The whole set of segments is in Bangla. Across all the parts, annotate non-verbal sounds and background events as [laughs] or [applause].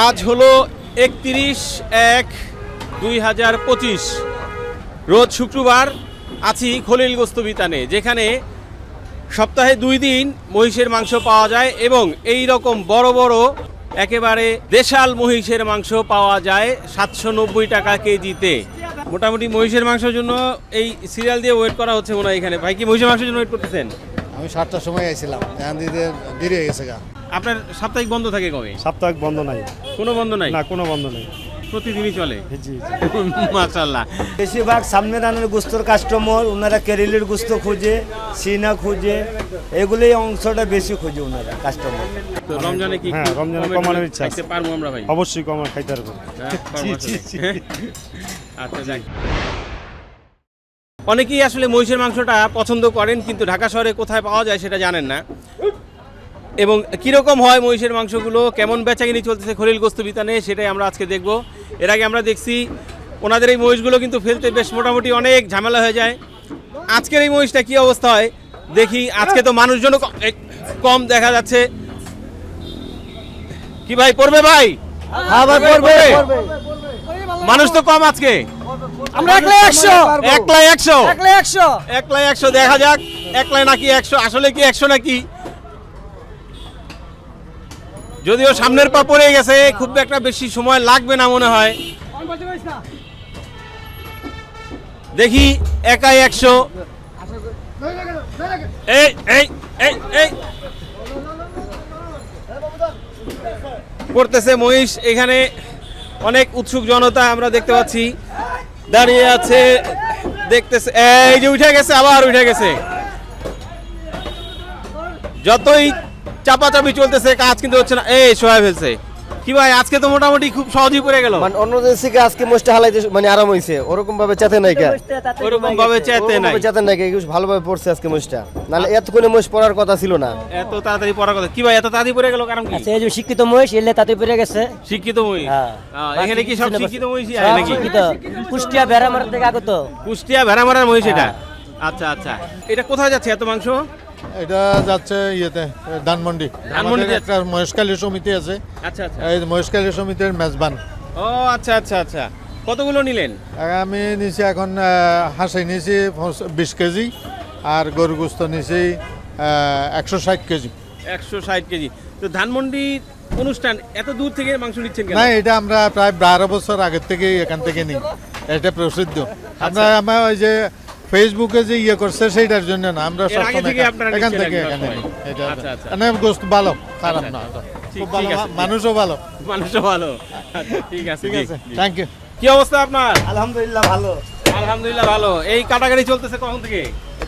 আজ হলো একত্রিশ এক দুই হাজার পঁচিশ। রোজ শুক্রবার আছি খলিল গোস্তবিতানে যেখানে সপ্তাহে দুই দিন মহিষের মাংস পাওয়া যায় এবং এই রকম বড় বড় একেবারে দেশাল মহিষের মাংস পাওয়া যায় সাতশো নব্বই টাকা কেজিতে। মোটামুটি মহিষের মাংসের জন্য এই সিরিয়াল দিয়ে ওয়েট করা হচ্ছে মনে হয় এখানে। ভাই, কি মহিষের মাংসের জন্য ওয়েট করতেছেন? আমি সাতটার সময় আইছিলাম। দেরি হয়ে গেছে গা। আপনার সাপ্তাহিক বন্ধ থাকে কবে? সাপ্তাহিক বন্ধ নাই। কোনো বন্ধ নাই? না কোনো বন্ধ নাই। প্রতিদিনই চলে? জি মাশাল্লাহ বেশিরভাগ সামনে রানের গুস্তর কাস্টমার ওনারা কেরিলের গুস্ত খুঁজে সিনা খুঁজে এগুলোই অংশটা বেশি খুঁজে ওনারা কাস্টমার তো রমজানে কি হ্যাঁ, রমজানে কমে কমানোর ইচ্ছা আছে। পারব আমরা ভাই? অবশ্যই কম খাইতে পারব। হ্যাঁ, আচ্ছা যাক। অনেকেই আসলে মহিষের মাংসটা পছন্দ করেন কিন্তু ঢাকা শহরে কোথায় পাওয়া যায় সেটা জানেন না। এবং কীরকম হয় মহিষের মাংসগুলো কেমন বেচাকিনি চলতেছে খলিল গোস্ত বিতানে সেটাই আমরা আজকে দেখব। এর আগে আমরা দেখছি ওনাদের এই মহিষগুলো কিন্তু ফেলতে বেশ মোটামুটি অনেক ঝামেলা হয়ে যায়। আজকের এই মহিষটা কী অবস্থা হয়? দেখি আজকে তো মানুষজনও কম দেখা যাচ্ছে। কি ভাই পড়বে ভাই? হ্যাঁ করবে মানুষ তো কম আজকে। আমরা একলাই একশো। একলাই একশো। একলাই একশো। একলাই একশো দেখা যাক। একলাই নাকি একশো আসলে কি একশো নাকি? যদিও সামনের পা পড়ে গেছে, খুব একটা বেশি সময় লাগবে না মনে হয়। দেখি, একাই একশো। এই পড়তেছে মহিষ, এখানে অনেক উৎসুক জনতা আমরা দেখতে পাচ্ছি। দাঁড়িয়ে আছে, দেখতেছে, এই যে উঠে গেছে, আবার উঠে গেছে। যতই চাপাচাপি চলতেছে কাজ কিন্তু হচ্ছে না। এই সহায় ফেলছে। কি ভাই আজকে তো মোটামুটি খুব সহজেই পড়ে গেল। মানে অন্য দেশ থেকে আজকে মোষটা হালাইতে মানে আরাম হইছে। ওরকম ভাবে চেতে নাই কে? ওরকম ভাবে চেতে নাই। চেতে নাই কে? ভালোভাবে পড়ছে আজকে মোষটা নাহলে এতক্ষণে মোষ পড়ার কথা ছিল না। এত তাড়াতাড়ি পড়ার কথা। কি ভাই এত তাড়াতাড়ি পড়ে গেল কারণ কি? আচ্ছা এই যে শিক্ষিত মহিষ এলে তাতে পেরে গেছে। শিক্ষিত মহিষ? হ্যাঁ। এখানে কি সব শিক্ষিত মহিষই আছে নাকি? শিক্ষিত। কুষ্টিয়া বেড়ামার থেকে আগত। কুষ্টিয়া ভেড়ামারার মহিষ এটা? আচ্ছা আচ্ছা। এটা কোথায় যাচ্ছে এত মাংস? এটা যাচ্ছে ইয়েতে ধানমন্ডি। ধানমন্ডিতে একটা মহেশকালী সমিতি আছে। আচ্ছা আচ্ছা। এই মহেশকালী সমিতির মেজবান। ও আচ্ছা আচ্ছা আচ্ছা। কতগুলো নিলেন? আমি নিছি এখন হাঁসি নিছি পঁচ- বিশ কেজি আর গরু গোস্ত নিছি একশো ষাট কেজি। একশো ষাট কেজি। তো ধানমন্ডি অনুষ্ঠান এত দূর থেকে মাংস নিচ্ছেন কেন? না এটা আমরা প্রায় বারো বছর আগের থেকে এখান থেকে নিই। এটা প্রসিদ্ধ। আচ্ছা। আমরা আমার ওই যে ফেসবুকে যে ইয়ে করছে সেইটার জন্য না আমরা সবসময় এখান থেকে এখানে এটা আচ্ছা, আচ্ছা। মানে গোস্ত ভালো খারাপ না ভালো ঠিক আছে। মানুষও ভালো। মানুষও ভালো। আচ্ছা, ঠিক আছে ঠিক আছে থ্যাংক ইউ কি অবস্থা আপনার? আলহামদুলিল্লাহ ভালো। আলহামদুলিল্লাহ ভালো। এই কাটাকাটি চলতেছে কখন থেকে?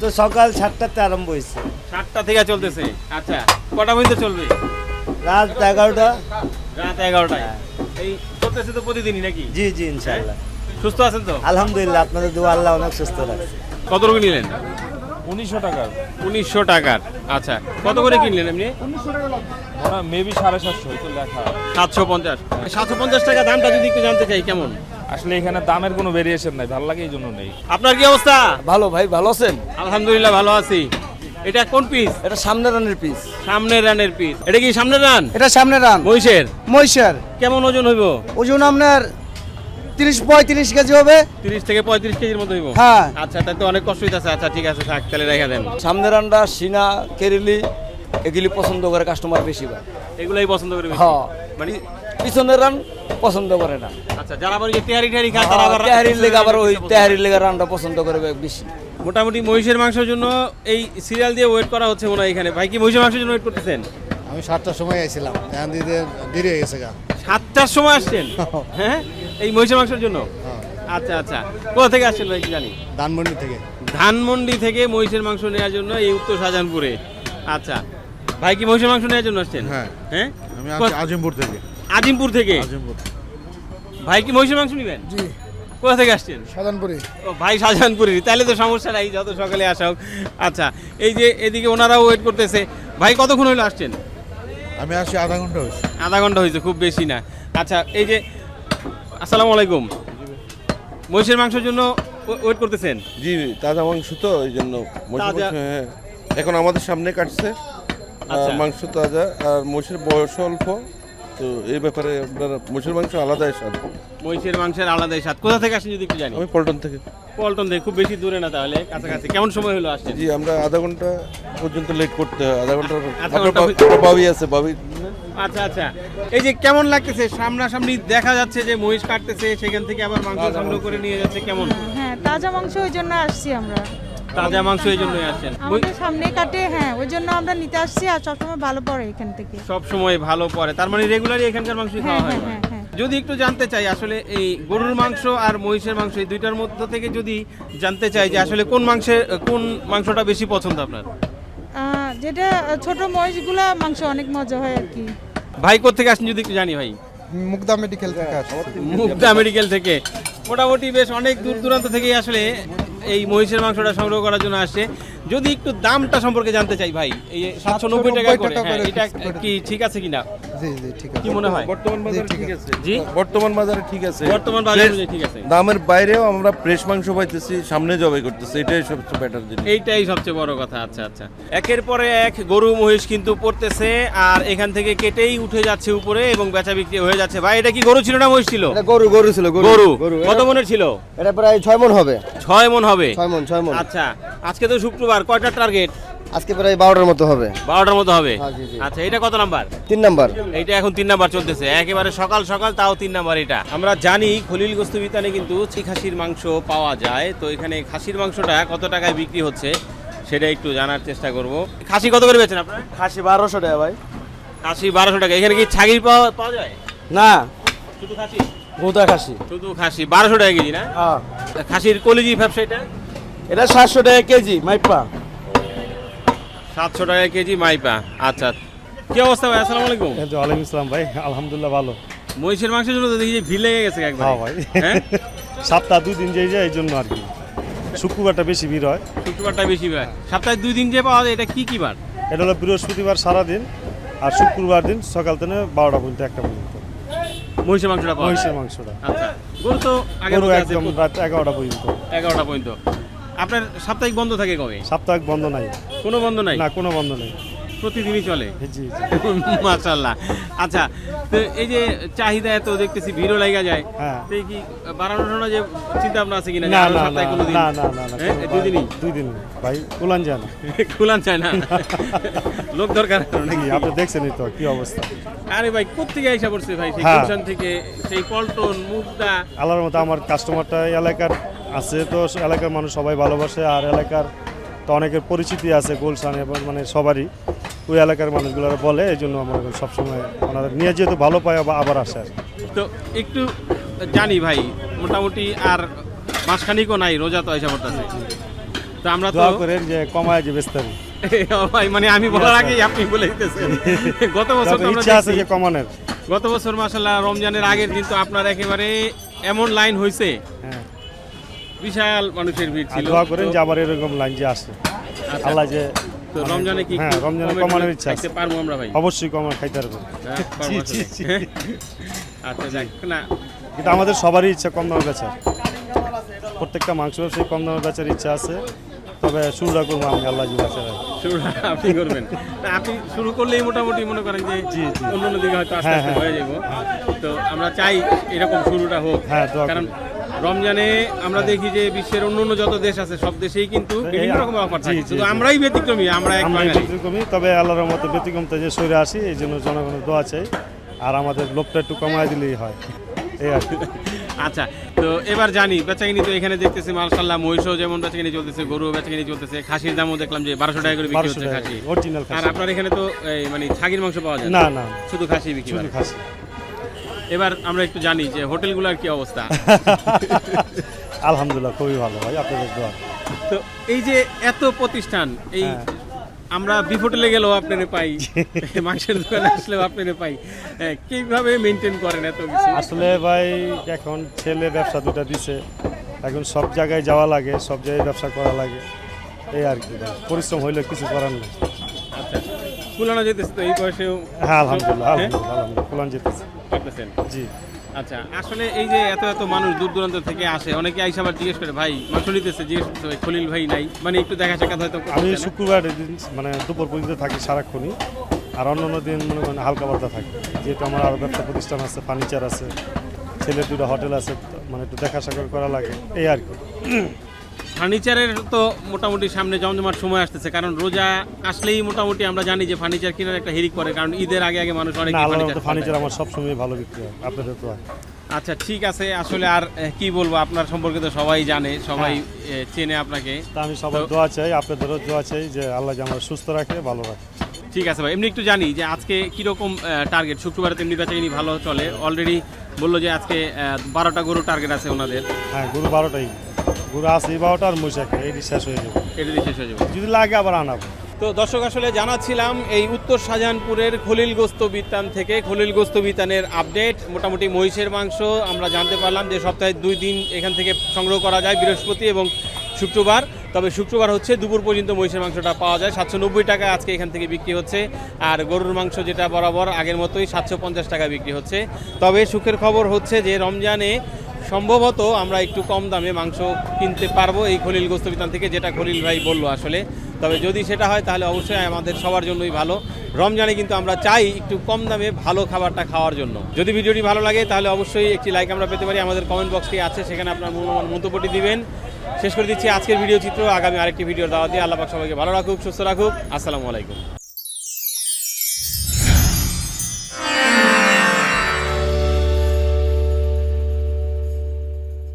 তো সকাল সাতটাতে আরম্ভ হয়েছে। সাতটা থেকে চলতেছে। আচ্ছা কটা পর্যন্ত চলবে? রাত এগারোটা। রাত এগারোটায়। এই চলতেছে তো প্রতিদিনই নাকি? জি জি ইনশাল্লাহ সুস্থ আছেন তো? আলহামদুলিল্লাহ আপনাদের দোয়া আল্লাহ অনেক সুস্থ রাখছে কত রকম নিলেন? উনিশশো টাকার। উনিশশো টাকার। আচ্ছা কত করে কিনলেন আপনি? ওরা মেবি সাড়ে সাতশো তো লেখা। সাতশো পঞ্চাশ। সাতশো পঞ্চাশ টাকা দামটা যদি একটু জানতে চাই কেমন? আসলে এখানে দামের কোনো ভেরিয়েশন নাই ভালো লাগে এই জন্য নেই। আপনার কি অবস্থা? ভালো ভাই ভালো আছেন? আলহামদুলিল্লাহ ভালো আছি। এটা কোন পিস এটা সামনে রানের পিস সামনের রানের পিস এটা কি সামনের রান? এটা সামনে রান। মহিষের? মহিষের। কেমন ওজন হইব? ওজন আপনার তিরিশ পঁয়ত্রিশ কেজি হবে। তিরিশ থেকে পঁয়ত্রিশ কেজির মতো হইব? হ্যাঁ। আচ্ছা তাই তো অনেক কষ্ট হইতেছে আচ্ছা ঠিক আছে থাক তাহলে রেখে দেন। সিনা কেরিলি এগুলি পছন্দ করে কাস্টমার বেশি এগুলাই পছন্দ করে বেশি। হ্যাঁ। মানে পিছনের রান পছন্দ করে না। আচ্ছা যারা আবার তেহারি টেহারি খায় তারা আবার তেহারির লেগে আবার ওই তেহারির লেগে রানটা পছন্দ করে বেশি। মোটামুটি মহিষের মাংসের জন্য এই সিরিয়াল দিয়ে ওয়েট করা হচ্ছে মনে হয় এখানে। ভাই কি মহিষের মাংসের জন্য ওয়েট করতেছেন? আমি সাতটার সময় আইছিলাম। দেরি হয়ে গেছে গা। সাতটার সময় আসছেন? হ্যাঁ? এই মহিষের মাংসের জন্য? আচ্ছা আচ্ছা। কোথা থেকে আসছেন ভাই কি জানি। ধানমন্ডি থেকে। ধানমন্ডি থেকে মহিষের মাংস নেওয়ার জন্য এই উত্তর শাহজাহানপুরে। আচ্ছা। ভাই কি মহিষের মাংস নেওয়ার জন্য আসছেন? হ্যাঁ। হ্যাঁ? আমি আজিমপুর থেকে। আজিমপুর থেকে? আজিমপুর। ভাই কি মহিষের মাংস নেবেন? জি। কোথা থেকে আসছেন? শাহজাহানপুরে। ও ভাই শাহজাহানপুরের তাহলে তো সমস্যা নাই যত সকালে আসা হোক। আচ্ছা এই যে এদিকে ওনারাও ওয়েট করতেছে। ভাই কতক্ষণ হইল আসছেন? আমি আসি আধা ঘণ্টা হয়েছে আধা ঘণ্টা হয়েছে খুব বেশি না আচ্ছা এই যে আসসালামু আলাইকুম মহিষের মাংসের জন্য ওয়েট করতেছেন জি তাজা মাংস তো ওই জন্য। মাংস, হ্যাঁ। এখন আমাদের সামনে কাটছে আচ্ছা। মাংস তাজা আর মহিষের বয়স অল্প তো এই ব্যাপারে আপনার মহিষের মাংস আলাদাই স্বাদ। মহিষের মাংসের আলাদাই স্বাদ। কোথা থেকে আসেন যদি একটু জানি? আমি পল্টন থেকে। পল্টন থেকে খুব বেশি দূরে না তাহলে কাছাকাছি। কেমন সময় হলো আসছে জি আমরা আধা ঘণ্টা পর্যন্ত লেট করতে হয়। আধা ঘণ্টা আধা ঘণ্টা বাবি আছে বাবি আচ্ছা আচ্ছা। এই যে কেমন লাগতেছে? সামনাসামনি দেখা যাচ্ছে যে মহিষ কাটতেছে সেখান থেকে আবার মাংস সংগ্রহ করে নিয়ে যাচ্ছে কেমন? হ্যাঁ তাজা মাংস ওই জন্য আসছি আমরা। তাজা মাংস এই জন্যই আসছেন। আমাদের সামনে কাটে হ্যাঁ ওই জন্য আমরা নিতে আসছি আর সবসময় ভালো পড়ে এখান থেকে। সব সময় ভালো পড়ে। তার মানে রেগুলারই এখানকার মাংস খাওয়া হ্যাঁ। হয় হ্যাঁ হ্যাঁ। হ্যাঁ যদি একটু জানতে চাই আসলে এই গরুর মাংস আর মহিষের মাংস এই দুইটার মধ্যে থেকে যদি জানতে চাই যে আসলে কোন মাংসের কোন মাংসটা বেশি পছন্দ আপনার? যেটা ছোট মহিষগুলা মাংস অনেক মজা হয় আর কি। ভাই থেকে আসেন যদি একটু জানি ভাই? মুগদা মেডিকেল থেকে মুগদা মেডিকেল থেকে। মোটামুটি বেশ অনেক দূর দূরান্ত থেকে আসলে এই মহিষের মাংসটা সংগ্রহ করার জন্য আসে। যদি একটু দামটা সম্পর্কে জানতে চাই ভাই এই সাতশো নব্বই টাকা হ্যাঁ, করে এটা কি ঠিক আছে কিনা? জি জি ঠিক কি মনে হয়? বর্তমান বাজারে ঠিক ঠিক আছে। জি? বর্তমান বাজারে ঠিক আছে। বর্তমান বাজার ঠিক আছে। দামের বাইরেও আমরা ফ্রেশ মাংস পাইতেছি সামনে জবাই করতেছি এটাই সবচেয়ে বেটার জিনিস। এইটাই সবচেয়ে বড় কথা আচ্ছা আচ্ছা। একের পরে এক গরু মহিষ কিন্তু পড়তেছে আর এখান থেকে কেটেই উঠে যাচ্ছে উপরে এবং বেচা বিক্রি হয়ে যাচ্ছে। ভাই এটা কি গরু ছিল না মহিষ ছিল? এটা গরু গরু ছিল গরু। কত মনের ছিল? এটা প্রায় ছয় মন হবে। ছয় মন হবে? ছয় মন ছয় মন। আচ্ছা আজকে তো শুক্রবার কয়টা টার্গেট আজকে প্রায় বারোটার মতো হবে। বারোটার মতো হবে? হ্যাঁ। আচ্ছা এটা কত নাম্বার? তিন নাম্বার। এইটা এখন তিন নাম্বার চলতেছে। একেবারে সকাল সকাল তাও তিন নাম্বার এটা। আমরা জানি খলিল গোস্ত বিতানে কিন্তু খাসির মাংস পাওয়া যায়। তো এখানে খাসির মাংসটা কত টাকায় বিক্রি হচ্ছে সেটা একটু জানার চেষ্টা করব। খাসি কত করে বেচেন আপনারা? খাসি বারোশো টাকা ভাই। খাসি বারোশো টাকা। এখানে কি ছাগির পাওয়া পাওয়া যায়? না। শুধু খাসি? গোদা খাসি। শুধু খাসি। বারোশো টাকা কেজি না? হ্যাঁ। খাসির কলিজি ব্যবসাটা এটা সাতশো টাকা কেজি মাইপা। সাতশো টাকা কেজি মাইপা। আচ্ছা। কি অবস্থা ভাই? আসসালামু আলাইকুম। ওয়ালাইকুম আসসালাম ভাই আলহামদুলিল্লাহ ভালো। মহিষের মাংসের জন্য দেখি যে ভিড় লেগে গেছে একবার? হ্যাঁ ভাই। হ্যাঁ? সপ্তাহ দুই দিন যাই যায় এই জন্য আর কি। শুক্রবারটা বেশি ভিড় হয়। শুক্রবারটা বেশি ভিড় হয়। সপ্তাহে দুই দিন যে পাওয়া যায় এটা কি কি বার? এটা হলো বৃহস্পতিবার সারাদিন আর শুক্রবার দিন সকাল থেকে বারোটা পর্যন্ত একটা পর্যন্ত। মহিষের মাংসটা মহিষের মাংসটা। আচ্ছা। গরু তো আগে একদম রাত এগারোটা পর্যন্ত। এগারোটা পর্যন্ত। আপনার সাপ্তাহিক বন্ধ থাকে কবে? সাপ্তাহিক বন্ধ নাই। কোনো বন্ধ নাই? না কোনো বন্ধ নেই। প্রতিদিনই চলে? জি [laughs] মাশাল্লাহ আচ্ছা তো এই যে চাহিদা এত দেখতেছি ভিড়ও লাগা যায়। হ্যাঁ। তো কি বাড়ানোর জন্য যে চিন্তা ভাবনা আছে কিনা? না না না? না না না না হ্যাঁ, দুই দিনই? দুই দিন। ভাই উলান যায় না। [laughs] খুলান চায় না? [laughs] লোক দরকার নাকি? আপনি দেখছেনই তো কি অবস্থা। আরে ভাই কোথেকে আইসা পড়ছে ভাই? সেই হ্যাঁ। গুলশান থেকে সেই পল্টন মুগদা? আল্লাহর মতো আমার কাস্টমারটা এলাকার আছে তো এলাকার মানুষ সবাই ভালোবাসে আর এলাকার তো অনেকের পরিচিতি আছে গুলশান এবং মানে সবারই। ওই এলাকার মানুষগুলো বলে এই জন্য আমার সবসময় ওনারা নিয়ে যেহেতু ভালো পায় আবার- আবার আসে আর তো একটু জানি ভাই মোটামুটি আর মাসখানিকও নাই রোজা তো আইসা পড়তেছে। তো আমরা তো দোয়া করেন যে কমায় যে ভাই মানে আমি বলার আগেই আপনি বলে দিতেছেন। গত বছর তো ইচ্ছা আছে যে কমানোর। গত বছর মাসাল্লাহ রমজানের আগের দিন তো আপনার একেবারে এমন লাইন হয়েছে হ্যাঁ। বিশাল মানুষের ভিড় ছিল। দোয়া করেন যে আবার এরকম লাইন যে আসে। আচ্ছা, আল্লাহ যে তো রমজানে কি হ্যাঁ রমজানে কমানোর ইচ্ছা আছে। পারব আমরা ভাই? অবশ্যই কমা খাইতে পারব। হ্যাঁ। আচ্ছা যাক না। কিন্তু আমাদের সবারই ইচ্ছা কম দামে বেচার। প্রত্যেকটা মাংস ব্যবসায়ী কম দামে বেচার ইচ্ছা আছে। তবে শুরুটা করব আমি আল্লাহ জি বাঁচার শুরু আপনি করবেন। আপনি শুরু করলেই মোটামুটি মনে করেন যে জি, জি। অন্য দিকে হয়তো আস্তে হ্যাঁ, আস্তে হ্যাঁ। হয়ে যাব তো আমরা চাই এরকম শুরুটা হোক। হ্যাঁ, কারণ করি। রমজানে আমরা দেখি যে বিশ্বের অন্য অন্য যত দেশ আছে সব দেশেই কিন্তু বিভিন্ন রকম অফার থাকে। শুধু আমরাই ব্যতিক্রমী আমরা এক ব্যতিক্রমী তবে আল্লাহর মতো ব্যতিক্রম তো যে সরে আসি এই জন্য জনগণের দোয়া চাই। আর আমাদের লোকটা একটু কমায় দিলেই হয়। এই আর আচ্ছা তো এবার জানি বেচাকিনি তো এখানে দেখতেছি মার্শাল্লাহ মহিষও যেমন বেচাকিনি চলতেছে গরু বেচাকিনি চলতেছে খাসির দামও দেখলাম যে বারোশো টাকা করে বিক্রি হচ্ছে খাসি। আর আপনার এখানে তো এই মানে ছাগির মাংস পাওয়া যায় না? না শুধু খাসি বিক্রি শুধু খাসি। এবার আমরা একটু জানি যে হোটেলগুলোর কি অবস্থা। [laughs] আলহামদুলিল্লাহ খুবই ভালো ভাই আপনাদের দোয়া। তো এই যে এত প্রতিষ্ঠান এই হ্যাঁ। আমরা বিফ হোটেলে গেলেও আপনারে পাই [laughs] মাংসের দোকানে আসলেও আপনারে পাই। হ্যাঁ, কীভাবে মেনটেন করেন এত কিছু? আসলে ভাই এখন ছেলে ব্যবসা দুটা দিছে এখন সব জায়গায় যাওয়া লাগে সব জায়গায় ব্যবসা করা লাগে এই আর কি পরিশ্রম হইলে কিছু করার নেই। আচ্ছা। কুলানো যেতেছে তো এই বয়সেও হ্যাঁ আলহামদুলিল্লাহ হ্যাঁ? আলহামদুলিল্লাহ আলহামদুলিল্লাহ যেতেছে। পারতেছেন জি। আচ্ছা আসলে এই যে এত এত মানুষ দূর দূরান্ত থেকে আসে অনেকে আইসা আবার জিজ্ঞেস করে ভাই মাংস নিতেছে? জিজ্ঞেস করতে খলিল ভাই নাই? মানে একটু দেখা সাক্ষাৎ হয়তো আমি শুক্রবার দিন মানে দুপুর পর্যন্ত থাকি সারাক্ষণই আর অন্য অন্য দিন মনে করেন হালকা পাতলা থাকে। যেহেতু আমার আরও ব্যবসা প্রতিষ্ঠান আছে ফার্নিচার আছে ছেলের দুটো হোটেল আছে মানে একটু দেখা সাক্ষর করা লাগে এই আর কি। ফার্নিচারের তো মোটামুটি সামনে জমজমাট সময় আসতেছে কারণ রোজা আসলেই মোটামুটি আমরা জানি যে ফার্নিচার কেনার একটা হিরিক করে কারণ ঈদের আগে আগে মানুষ অনেক ফার্নিচার আমার সবসময় ভালো বিক্রি হয় আপনাদের তো আচ্ছা ঠিক আছে আসলে আর কি বলব আপনার সম্পর্কে তো সবাই জানে সবাই চেনে আপনাকে। তা আমি সবার দোয়া চাই আপনাদেরও দোয়া চাই যে আল্লাহ যে আমরা সুস্থ রাখে ভালো রাখে। ঠিক আছে ভাই এমনি একটু জানি যে আজকে কীরকম টার্গেট শুক্রবারে তেমনি বেচাকিনি ভালো চলে। অলরেডি বলল যে আজকে বারোটা গরু টার্গেট আছে ওনাদের। হ্যাঁ গরু বারোটাই। গরু আছে বারোটা আর মহিষ একটা শেষ হয়ে যাবে। এটা দিয়ে শেষ হয়ে যাবে। যদি লাগে আবার আনাবো। তো দর্শক আসলে জানাচ্ছিলাম এই উত্তর শাহজাহানপুরের খলিল গোস্ত বিতান থেকে। খলিল গোস্ত বিতানের আপডেট মোটামুটি মহিষের মাংস আমরা জানতে পারলাম যে সপ্তাহে দুই দিন এখান থেকে সংগ্রহ করা যায় বৃহস্পতি এবং শুক্রবার। তবে শুক্রবার হচ্ছে দুপুর পর্যন্ত মহিষের মাংসটা পাওয়া যায়। সাতশো নব্বই টাকা আজকে এখান থেকে বিক্রি হচ্ছে। আর গরুর মাংস যেটা বরাবর আগের মতোই সাতশো পঞ্চাশ টাকা বিক্রি হচ্ছে। তবে সুখের খবর হচ্ছে যে রমজানে সম্ভবত আমরা একটু কম দামে মাংস কিনতে পারব এই খলিল গোস্ত বিতান থেকে, যেটা খলিল ভাই বলল আসলে। তবে যদি সেটা হয়, তাহলে অবশ্যই আমাদের সবার জন্যই ভালো। রমজানে কিন্তু আমরা চাই একটু কম দামে ভালো খাবারটা খাওয়ার জন্য। যদি ভিডিওটি ভালো লাগে, তাহলে অবশ্যই একটি লাইক আমরা পেতে পারি। আমাদের কমেন্ট বক্সটি আছে, সেখানে আপনার মূল্যবান মন্তব্যটি দিবেন। শেষ করে দিচ্ছি আজকের ভিডিও চিত্র। আগামী আরেকটি ভিডিও দাওয়া দিয়ে আল্লাহ সবাইকে ভালো রাখুক, সুস্থ রাখুক। আসসালামু আলাইকুম।